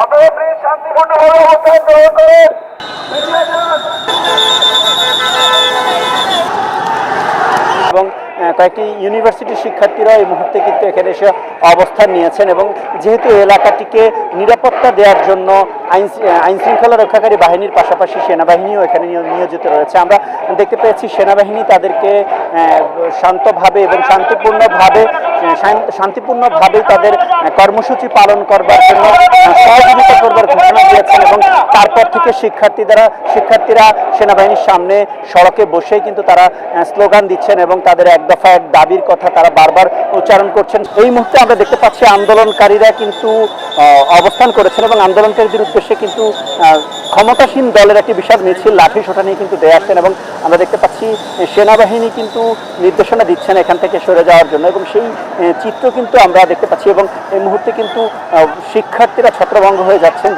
আপনারা প্লিজ শান্তিপূর্ণভাবে অবস্থান গ্রহণ করুন এবং কয়েকটি ইউনিভার্সিটির শিক্ষার্থীরা এই মুহূর্তে কিন্তু এখানে এসে অবস্থান নিয়েছেন এবং যেহেতু এলাকাটিকে নিরাপত্তা দেওয়ার জন্য আইন আইন শৃঙ্খলা রক্ষাকারী বাহিনীর পাশাপাশি সেনাবাহিনীও এখানে নিয়োজিত রয়েছে। আমরা দেখতে পেয়েছি সেনাবাহিনী তাদেরকে শান্তভাবে এবং শান্তিপূর্ণভাবে শান- শান্তিপূর্ণভাবেই তাদের কর্মসূচি পালন করবার জন্য সহযোগিতা করবার ঘোষণা তারপর থেকে শিক্ষার্থীরা শিক্ষার্থীরা সেনাবাহিনীর সামনে সড়কে বসেই কিন্তু তারা স্লোগান দিচ্ছেন এবং তাদের এক দফা এক দাবির কথা তারা বারবার উচ্চারণ করছেন। এই মুহূর্তে আমরা দেখতে পাচ্ছি আন্দোলনকারীরা কিন্তু অবস্থান করেছেন এবং আন্দোলনকারীদের উদ্দেশ্যে কিন্তু ক্ষমতাসীন দলের একটি বিশাল মিছিল, লাঠি সোটা নিয়ে কিন্তু দেয়া আসছেন এবং আমরা দেখতে পাচ্ছি সেনাবাহিনী কিন্তু নির্দেশনা দিচ্ছেন এখান থেকে সরে যাওয়ার জন্য এবং সেই চিত্র কিন্তু আমরা দেখতে পাচ্ছি এবং এই মুহূর্তে কিন্তু শিক্ষার্থীরা ছত্রভঙ্গ হয়ে যাচ্ছেন।